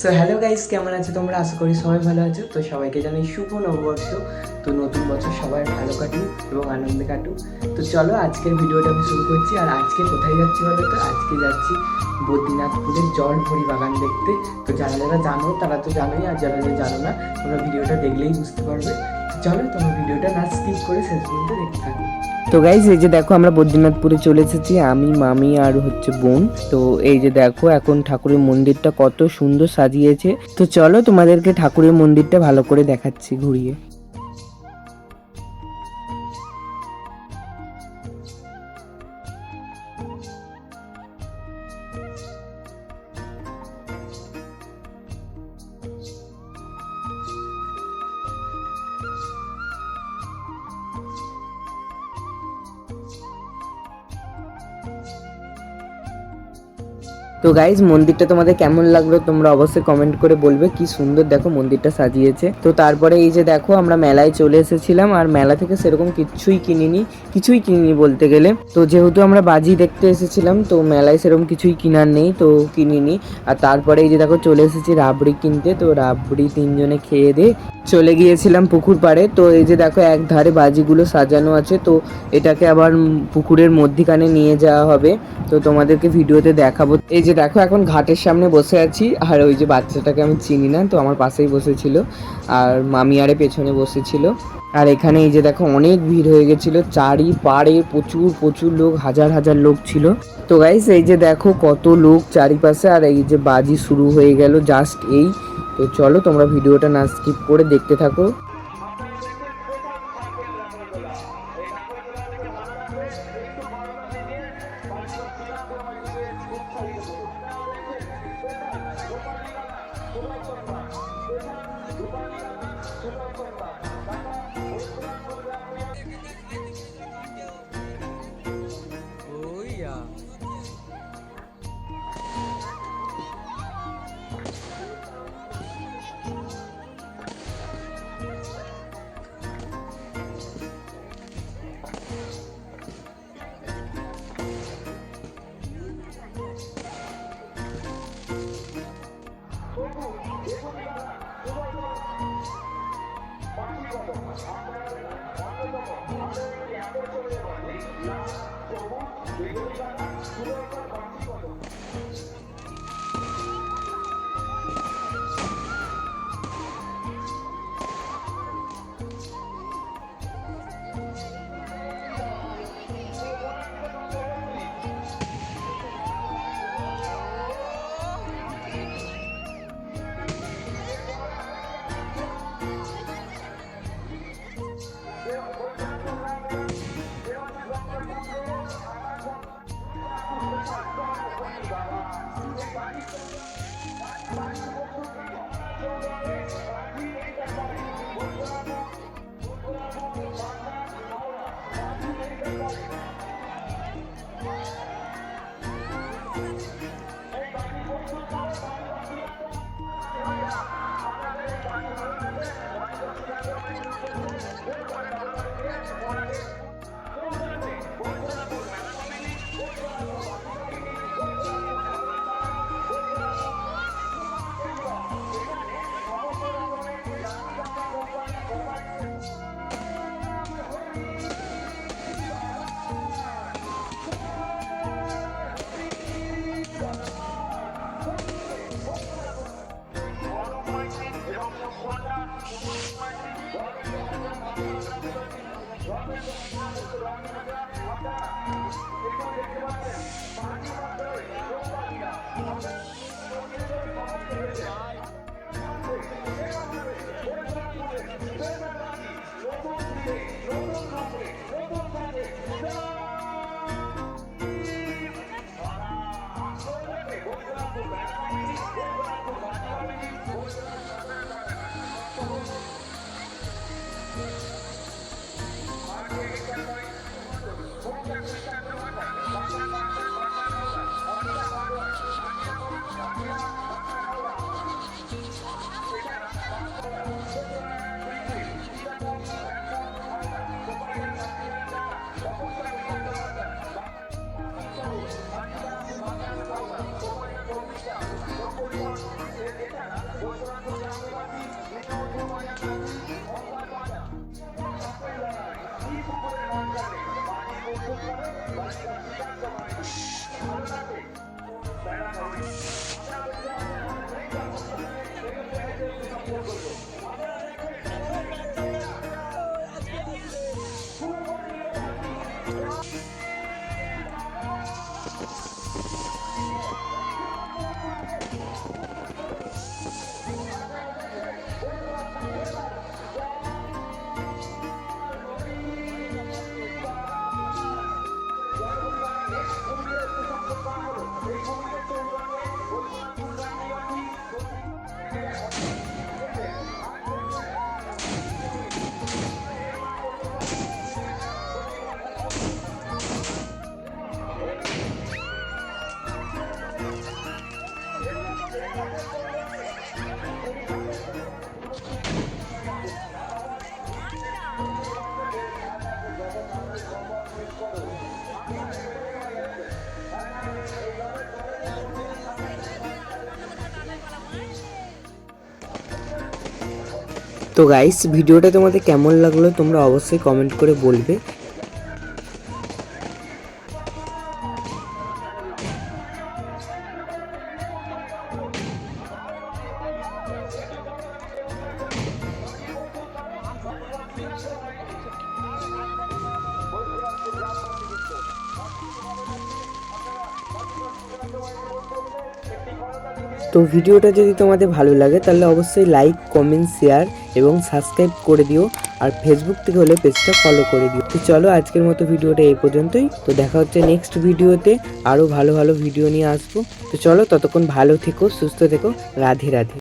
So hello guys কেমন আছো তোমরা? আশা করি সবাই ভালো আছো। তো সবাইকে জানাই শুভ নববর্ষ। তো নতুন বছর সবাই ভালো কাটুক এবং আনন্দে কাটুক। তো চলো আজকের ভিডিওটা আমি শুরু করছি। আর আজকে কোথায় যাচ্ছি বলো তো? আজকে যাচ্ছি বদ্রীনাথপুরের জল ভরি বাগান দেখতে। তো যারা যারা জানো, তারা তো জানোই। আর যারা যারা জানো না, তোমরা ভিডিওটা দেখলেই বুঝতে পারবে। চলো, তোমরা ভিডিওটা না স্কিপ করে শেষ পর্যন্ত দেখতে থাকো। তো গাইজ এই যে দেখো আমরা বদ্রীনাথপুরে চলে এসেছি, আমি, মামি আর হচ্ছে বোন। তো এই যে দেখো, এখন ঠাকুরের মন্দিরটা কত সুন্দর সাজিয়েছে। তো চলো তোমাদেরকে ঠাকুরের মন্দিরটা ভালো করে দেখাচ্ছি ঘুরিয়ে। তো গাইজ মন্দিরটা তোমাদের কেমন লাগল তোমরা অবশ্যই কমেন্ট করে বলবে। কি সুন্দর দেখো মন্দিরটা সাজিয়েছে। তো তারপরে এই যে দেখো, আমরা মেলায় চলে এসেছিলাম আর মেলা থেকে সেরকম কিছুই কিনিনি কিছুই কিনিনি বলতে গেলে। তো যেহেতু আমরা বাজি দেখতে এসেছিলাম, তো মেলায় সেরকম কিছুই কিনার নেই, তো কিনিনি। আর তারপরে এই যে দেখো, চলে এসেছি রাবড়ি কিনতে। তো রাবড়ি তিনজনে খেয়ে দিয়ে চলে গিয়েছিলাম পুকুর পাড়ে। তো এই যে দেখো, এক ধারে বাজিগুলো সাজানো আছে, তো এটাকে আবার পুকুরের মধ্যিখানে নিয়ে যাওয়া হবে। তো তোমাদেরকে ভিডিওতে দেখাবো। এই যে দেখো, এখন ঘাটের সামনে বসে আছি। আর ওই যে বাচ্চাটাকে আমি চিনি না, তো আমার পাশেই বসেছিল। আর মামি আরে পেছনে বসেছিল। আর এখানে এই যে দেখো, অনেক ভিড় হয়ে গেছিল। চারি পাড়ে প্রচুর প্রচুর লোক, হাজার হাজার লোক ছিল। তো গাইস এই যে দেখো, কত লোক চারিপাশে। আর এই যে বাজি শুরু হয়ে গেল। জাস্ট এই তো চলো তোমরা ভিডিওটা না স্কিপ করে দেখতে থাকো। অন্যতম দয়া করে তো গাইস ভিডিওটা তোমাদের কেমন লাগল তোমরা অবশ্যই কমেন্ট করে বলবে। তো ভিডিওটা যদি তোমাদের ভালো লাগে, তাহলে অবশ্যই লাইক কমেন্ট শেয়ার এবং সাবস্ক্রাইব করে দিও। আর ফেসবুক থেকে হলে পেজটা ফলো করে দিও। তো চলো আজকের মতো ভিডিওটা এই পর্যন্তই। তো দেখা হচ্ছে নেক্সট ভিডিওতে আরও ভালো ভালো ভিডিও নিয়ে আসব। তো চলো ততক্ষণ ভালো থেকো, সুস্থ থেকো। রাধে রাধে।